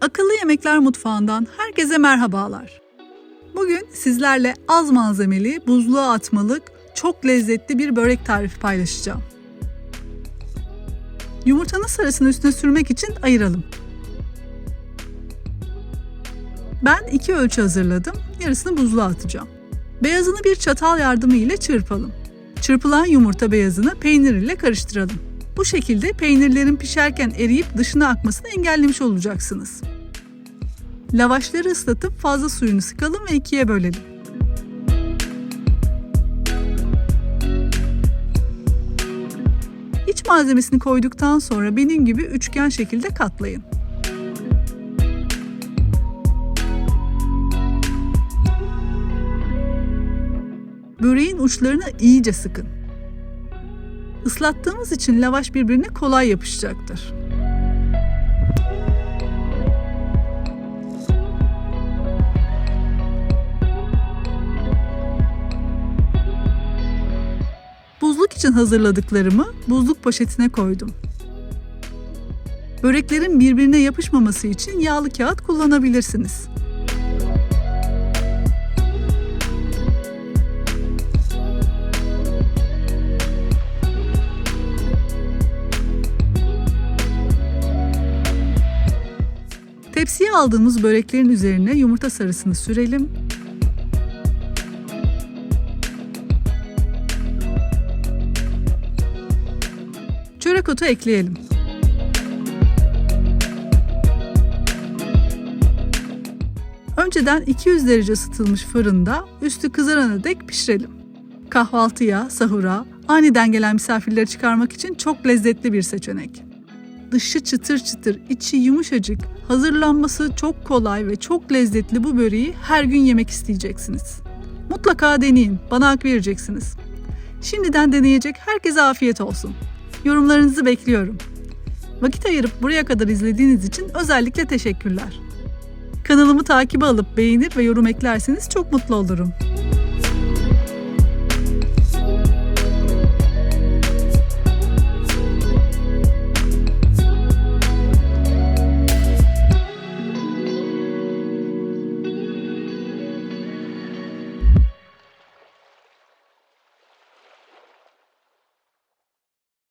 Akıllı Yemekler Mutfağı'ndan herkese merhabalar. Bugün sizlerle az malzemeli, buzluğa atmalık, çok lezzetli bir börek tarifi paylaşacağım. Yumurtanın sarısını üstüne sürmek için ayıralım. Ben iki ölçü hazırladım, yarısını buzluğa atacağım. Beyazını bir çatal yardımı ile çırpalım. Çırpılan yumurta beyazını peynir ile karıştıralım. Bu şekilde peynirlerin pişerken eriyip dışına akmasını engellemiş olacaksınız. Lavaşları ıslatıp fazla suyunu sıkalım ve ikiye bölelim. İç malzemesini koyduktan sonra benim gibi üçgen şekilde katlayın. Böreğin uçlarını iyice sıkın. Islattığımız için lavaş birbirine kolay yapışacaktır. Buzluk için hazırladıklarımı buzluk poşetine koydum. Böreklerin birbirine yapışmaması için yağlı kağıt kullanabilirsiniz. Tepsiye aldığımız böreklerin üzerine yumurta sarısını sürelim. Çörek otu ekleyelim. Önceden 200 derece ısıtılmış fırında üstü kızarana dek pişirelim. Kahvaltıya, sahura, aniden gelen misafirleri çıkarmak için çok lezzetli bir seçenek. Dışı çıtır çıtır, içi yumuşacık, hazırlanması çok kolay ve çok lezzetli bu böreği her gün yemek isteyeceksiniz. Mutlaka deneyin, bana hak vereceksiniz. Şimdiden deneyecek herkese afiyet olsun. Yorumlarınızı bekliyorum. Vakit ayırıp buraya kadar izlediğiniz için özellikle teşekkürler. Kanalımı takip alıp beğenir ve yorum eklerseniz çok mutlu olurum.